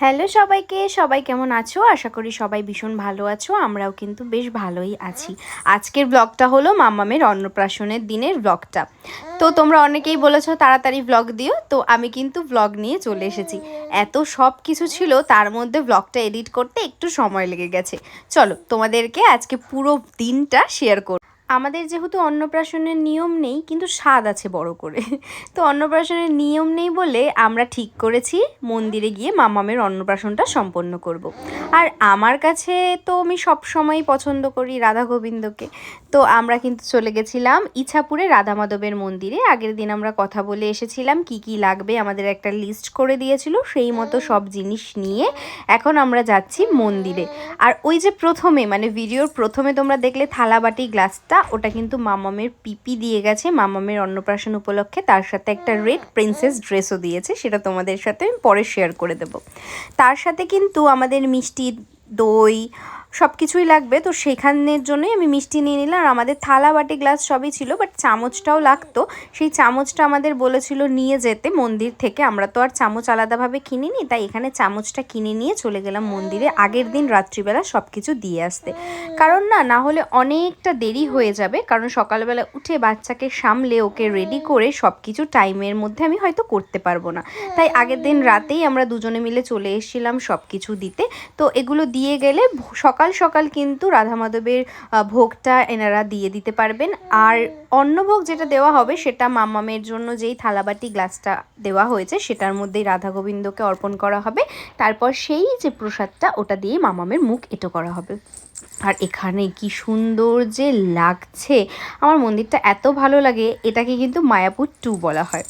Hello সবাইকে, সবাই কেমন আছো? আশা করি সবাই ভীষণ ভালো আছো, আমরাও কিন্তু বেশ ভালোই আছি। আজকের ব্লগটা হলো মামামের অন্নপ্রাশনের দিনের ব্লগটা তো তোমরা অনেকেই বলেছ তাড়াতাড়ি ব্লগ দিও, তো আমি কিন্তু ব্লগ নিয়ে চলে এসেছি। এত সব কিছু ছিল, তার মধ্যে ব্লগটা এডিট করতে একটু সময় লেগে গেছে। চলো তোমাদেরকে আজকে পুরো দিনটা শেয়ার করব আমাদের যেহেতু অন্নপ্রাশনের নিয়ম নেই, কিন্তু স্বাদ আছে বড় করে। তো অন্নপ্রাশনের নিয়ম নেই বলে আমরা ঠিক করেছি, মন্দিরে গিয়ে মামামের অন্নপ্রাশনটা সম্পন্ন করব। আর আমার কাছে তো আমি সব সময় পছন্দ করি রাধা গোবিন্দকে। তো আমরা কিন্তু চলে গেছিলাম ইছাপুরে রাধা মাধবের মন্দিরে। আগের দিন আমরা কথা বলে এসেছিলাম, কি কি লাগবে আমাদের একটা লিস্ট করে দিয়েছিল, সেই মতো সব জিনিস নিয়ে এখন আমরা যাচ্ছি মন্দিরে। আর ওই যে প্রথমে মানে ভিডিওর প্রথমে তোমরা দেখলে থালাবাটি, গ্লাসটা ওটা কিন্তু মামামের পিপি দিয়ে গেছে, মামামের অন্নপ্রাশন উপলক্ষে। তার সাথে একটা রেড প্রিন্সেস ড্রেসও দিয়েছে, সেটা তোমাদের সাথে আমি পরে শেয়ার করে দেব। তার সাথে কিন্তু আমাদের মিষ্টি দই সব কিছুই লাগবে। তো সেখানের জন্যই আমি মিষ্টি নিয়ে নিলাম। আর আমাদের থালা বাটি গ্লাস সবই ছিল বাট চামচটাও লাগতো। সেই চামচটা আমাদের বলেছিল নিয়ে যেতে মন্দির থেকে। আমরা তো আর চামচ আলাদাভাবে কিনিনি, তাই এখানে চামচটা কিনে নিয়ে চলে গেলাম মন্দিরে আগের দিন রাত্রিবেলা সব কিছু দিয়ে আসতে। কারণ না না হলে অনেকটা দেরি হয়ে যাবে, কারণ সকালবেলা উঠে বাচ্চাকে সামলে ওকে রেডি করে সব কিছু টাইমের মধ্যে আমি হয়তো করতে পারব না। তাই আগের দিন রাতেই আমরা দুজনে মিলে চলে এসেছিলাম সব কিছু দিতে। তো এগুলো দিয়ে গেলে সকাল সকাল সকাল কিন্তু রাধা মাধবের ভোগটা এনারা দিয়ে দিতে পারবেন। আর অন্নভোগ যেটা দেওয়া হবে সেটা মামামের জন্য যেই থালাবাটি গ্লাসটা দেওয়া হয়েছে সেটার মধ্যেই রাধা গোবিন্দকে অর্পণ করা হবে। তারপর সেই যে প্রসাদটা ওটা দিয়ে মামামের মুখ এটো করা হবে। আর এখানে কি সুন্দর যে লাগছে, আমার মন্দিরটা এত ভালো লাগে, এটাকে কিন্তু মায়াপুর টু বলা হয়।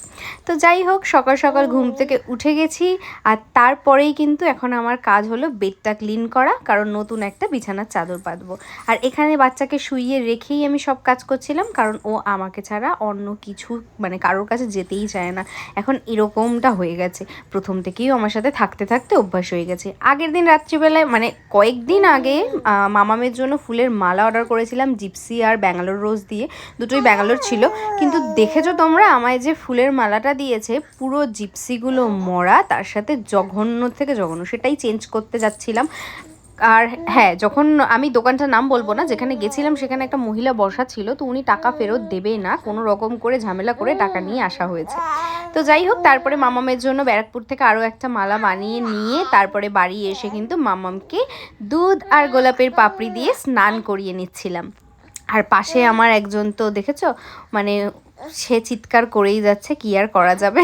তো যাই হোক, সকাল সকাল ঘুম থেকে উঠে গেছি, আর তারপরেই কিন্তু এখন আমার কাজ হলো বেডটা ক্লিন করা, কারণ নতুন একটা বিছানার চাদর পাতবো আর এখানে বাচ্চাকে শুইয়ে রেখেই আমি সব কাজ করছিলাম, কারণ ও আমাকে ছাড়া অন্য কিছু মানে কারোর কাছে যেতেই চায় না। এখন এরকমটা হয়ে গেছে। প্রথম থেকেই আমার সাথে থাকতে থাকতে অভ্যাস হয়ে গেছে। আগের দিন রাত্রিবেলায় মানে কয়েকদিন আগে মামামের জন্য ফুলের মালা অর্ডার করেছিলাম, জিপসি আর ব্যাঙ্গালোর রোজ দিয়ে। দুটোই ব্যাঙ্গালোর ছিল। কিন্তু দেখেছ তোমরা, আমায় যে ফুলের মালাটা দিয়েছে, পুরো জিপসিগুলো মরা, তার সাথে জঘন্য থেকে জঘন্য, সেটাই চেঞ্জ করতে যাচ্ছিলাম। আর হ্যাঁ যখন আমি দোকানটার নাম বলব না, যেখানে গেছিলাম সেখানে একটা মহিলা বসা ছিল, তো উনি টাকা ফেরত দেবে না, কোনো রকম করে ঝামেলা করে টাকা নিয়ে আসা হয়েছে। তো যাই হোক, তারপরে মামামের জন্য ব্যারাকপুর থেকে আরও একটা মালা বানিয়ে নিয়ে তারপরে বাড়ি এসে কিন্তু মামামকে দুধ আর গোলাপের পাপড়ি দিয়ে স্নান করিয়ে নিচ্ছিলাম। আর পাশে আমার একজন তো, দেখেছ? মানে সে চিৎকার করেই যাচ্ছে, কি আর করা যাবে?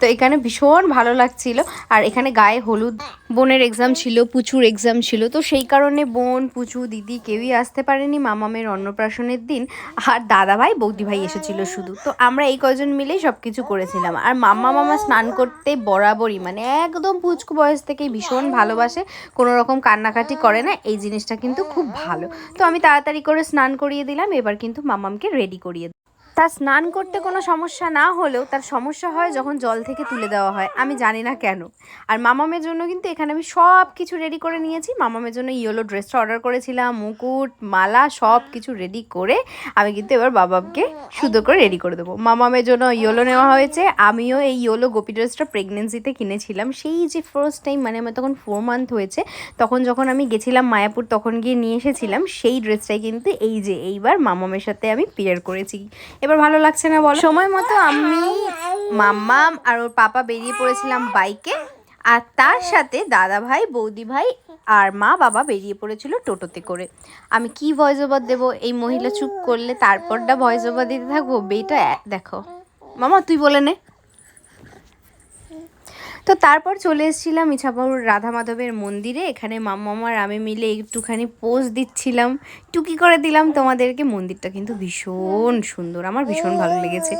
তো এখানে ভীষণ ভালো লাগছিল। আর এখানে গায়ে হলুদ, বোনের এক্সাম ছিল, পুচুর এক্সাম ছিল। তো সেই কারণে বোন, পুচু, দিদি কেউই আসতে পারেনি মামামের অন্নপ্রাশনের দিন। আর দাদা ভাই বৌদি ভাই এসেছিল শুধু। তো আমরা এই কজন মিলেই সব কিছু করেছিলাম। আর মাম্মা মামা স্নান করতে বরাবরই মানে একদম পুচকু বয়স থেকেই ভীষণ ভালোবাসে, কোনো রকম কান্নাকাটি করে না। এই জিনিসটা কিন্তু খুব ভালো। তো আমি তাড়াতাড়ি করে স্নান করিয়ে দিলাম, এবার কিন্তু মামামকে রেডি করিয়ে তার স্নান করতে কোনো সমস্যা না হলেও তার সমস্যা হয় যখন জল থেকে তুলে দেওয়া হয়। আমি জানি না কেন। আর মামামের জন্য কিন্তু এখানে আমি সব কিছু রেডি করে নিয়েছি। মামামের জন্য ইয়েলো ড্রেসটা অর্ডার করেছিলাম, মুকুট, মালা সব কিছু রেডি করে আমি কিন্তু এবার বাবাকে সুন্দর করে রেডি করে দেবো। মামামের জন্য ইয়েলো নেওয়া হয়েছে। আমিও এই ইয়েলো গোপি ড্রেসটা প্রেগনেন্সিতে কিনেছিলাম। সেই যে ফার্স্ট টাইম মানে আমার তখন ফোর মান্থ হয়েছে, তখন যখন আমি গেছিলাম মায়াপুর, তখন গিয়ে নিয়ে এসেছিলাম, সেই ড্রেসটাই কিন্তু এই যে এইবার মামামের সাথে আমি পেয়ার করেছি। এবার ভালো লাগছে না বলো? সময় মতো আমি মাম্মাম আর ওর পাপা বেরিয়ে পড়েছিলাম বাইকে আর তার সাথে দাদা ভাই বৌদি ভাই আর মা বাবা বেরিয়ে পড়েছিল টোটোতে করে। আমি কি ভয়েস ওভার দেবো? এই মহিলা চুপ করলে তারপরটা ভয়েস ওভার দিতে থাকব? বেটা দেখো। মামা তুই বলে নে। তো তারপর চলে এসেছিলাম ইছাপুর রাধা মাধবের মন্দিরে। এখানে মাম্মাম আর আমি মিলে একটুখানি পোজ দিচ্ছিলাম। টুকি করে দিলাম তোমাদেরকে? মন্দিরটা কিন্তু ভীষণ সুন্দর। আমার ভীষণ ভালো লেগেছে।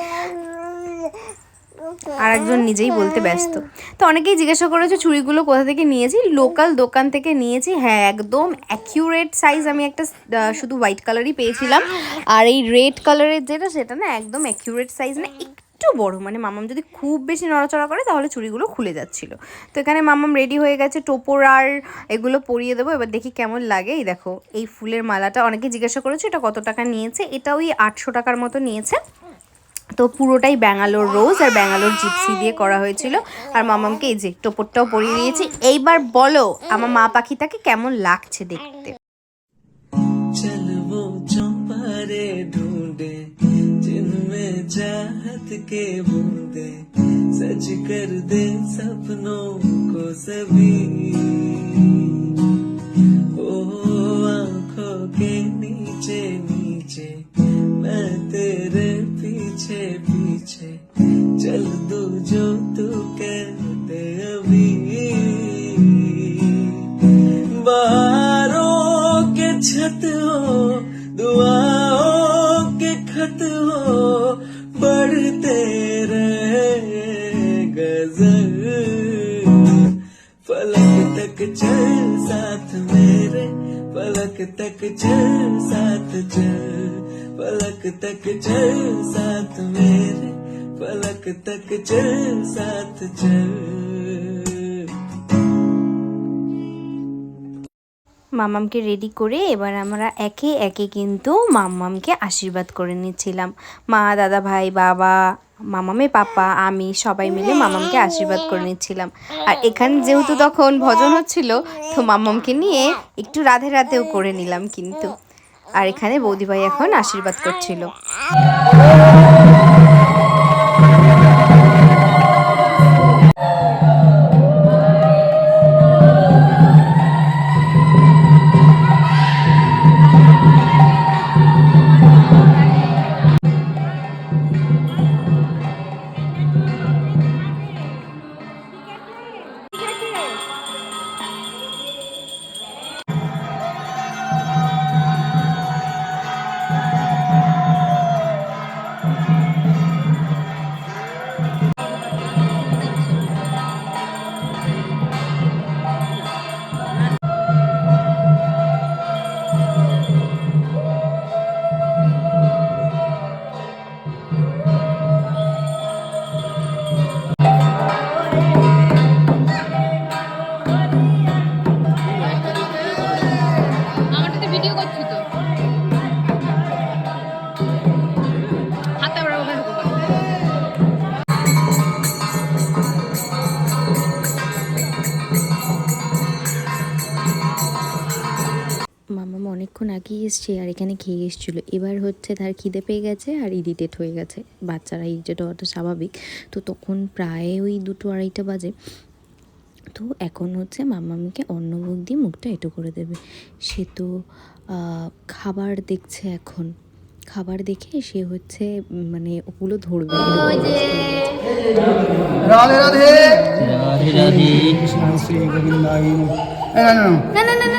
আর একজন নিজেই বলতে ব্যস্ত। তো অনেকেই জিজ্ঞাসা করেছে, চুড়িগুলো কোথা থেকে নিয়েছি? লোকাল দোকান থেকে নিয়েছি। হ্যাঁ একদম অ্যাকিউরেট সাইজ আমি একটা শুধু হোয়াইট কালারই পেয়েছিলাম। আর এই রেড কালারের যেটা, সেটা না একদম অ্যাকিউরেট সাইজ না একটু বড়। মানে মামাম যদি খুব বেশি নড়াচড়া করে, তাহলে চুড়িগুলো খুলে যাচ্ছিল। তো এখানে মামাম রেডি হয়ে গেছে টোপর আর এগুলো পরিয়ে দেবো। এবার দেখি কেমন লাগে। এই দেখো, এই ফুলের মালাটা অনেকে জিজ্ঞাসা করেছে, এটা কত টাকা নিয়েছে? এটা ওই আটশো টাকার মতো নিয়েছে। তো পুরোটাই ব্যাঙ্গালোর রোজ আর ব্যাঙ্গালোর জিপসি দিয়ে করা হয়েছিল। আর মামামকে এই যে টোপরটাও পরিয়ে দিয়েছি। এইবার বলো, আমার মা পাখিটাকে কেমন লাগছে দেখতে? के बूंदे सज कर दे सपनों को सभी। ओ आँखों के नीचे नीचे, मैं तेरे पीछे पीछे, चल दू जो तू कहते अभी। बाहरों के छत हो, दुआओं के खत हो रहे गज़ल पलक तक चल साथ मेरे, पलक तक चल साथ चल, पलक तक चल साथ मेरे, पलक तक चल साथ चल। মামামকে রেডি করে এবার আমরা একে একে কিন্তু মাম্মামকে আশীর্বাদ করে নিচ্ছিলাম। মা, দাদা ভাই, বাবা, মামামে পাপা, আমি সবাই মিলে মামামকে আশীর্বাদ করে নিচ্ছিলাম। আর এখানে যেহেতু তখন ভজন হচ্ছিল, তো মাম্মামকে নিয়ে একটু রাধে রাধেও করে নিলাম কিন্তু। আর এখানে বৌদি ভাই এখন আশীর্বাদ করছিল। অনেকক্ষণ আগেই এসছে আর এখানে খেয়ে এসেছিল। এবার হচ্ছে তার খিদে পেয়ে গেছে আর ইরিটেট হয়ে গেছে। বাচ্চারা ইরিটেট হওয়াটা স্বাভাবিক। তো তখন প্রায় ওই দুটো আড়াইটা বাজে। তো এখন হচ্ছে মামামিকে অন্নভোগ দিয়ে মুখটা এটো করে দেবে। সে তো খাবার দেখছে এখন। খাবার দেখে সে হচ্ছে মানে ওগুলো ধরবে। রাধে রাধে কৃষ্ণ শ্রী গোবিন্দাই নমঃ। এই না, না, না।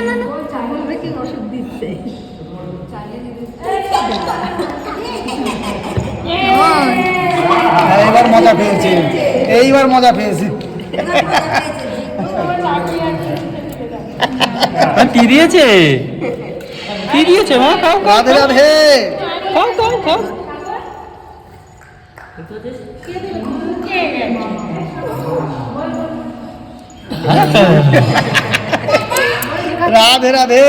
এইবার মজা পেয়েছে। এইবার মজা পেয়েছে। কি দিয়েছে? কি দিয়েছে মা? খাও রাধে রাধে। খাও খাও খাও। রাধে রাধে।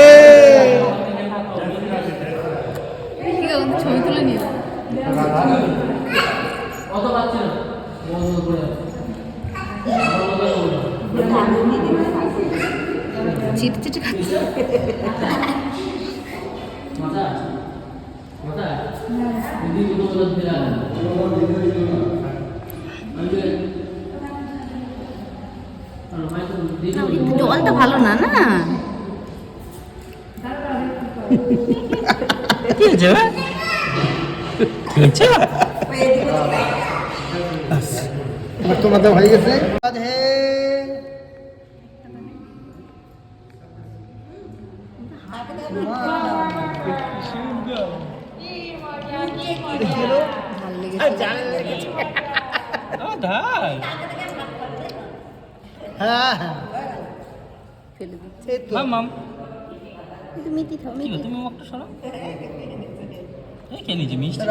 ঠিক আছে ছবি তুলে নিও চিটে চিটে খাচ্ছে জলটা ভালো না না কি হয়েছে এবার তোমাদের হয়ে গেছে হ্যাঁ হ্যাঁ এই তো। মাম, মাম। তুমি দি খাও তুমি মুখটা সরাও।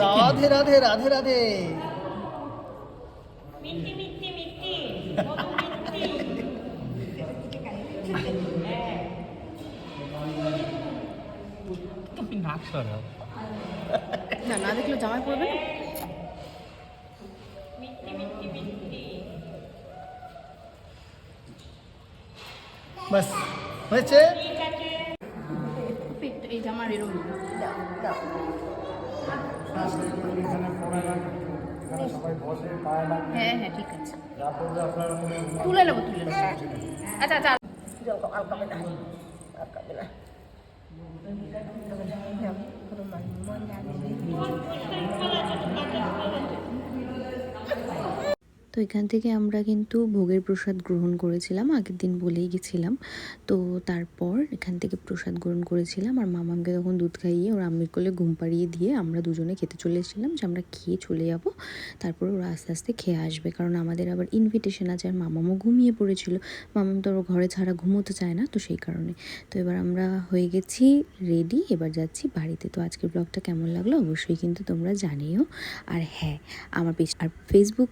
রাধে রাধে রাধে রাধে। তুমি নাক না না দেখলে জামাই পড়বে বাস হয়েছে? এই জামার হ্যাঁ হ্যাঁ ঠিক আছে। তুলে নেব তুলে নেব। আচ্ছা আচ্ছা তো এখান থেকে আমরা কিন্তু ভোগের প্রসাদ গ্রহণ করেছিলাম, আগের দিন বলেই গেছিলাম। তো তারপর এখান থেকে প্রসাদ গ্রহণ করেছিলাম আর মামাকে তখন দুধ খাইয়ে ওর আম্মির কোলে ঘুম পাড়িয়ে দিয়ে আমরা দুজনে খেতে চলে এসেছিলাম যে আমরা খেয়ে চলে যাব। তারপর ওরা আস্তে আস্তে খেয়ে আসবে কারণ আমাদের আবার ইনভিটেশন আছে আর মামামও ঘুমিয়ে পড়েছিল। মামাম তো ওর ঘরে ছাড়া ঘুমোতে চায় না তো সেই কারণে। তো এবার আমরা হয়ে গেছি রেডি এবার যাচ্ছি বাড়িতে। তো আজকের ব্লগটা কেমন লাগল অবশ্যই কিন্তু তোমরা জানিও। আর হ্যাঁ আমার পেজ আর ফেসবুক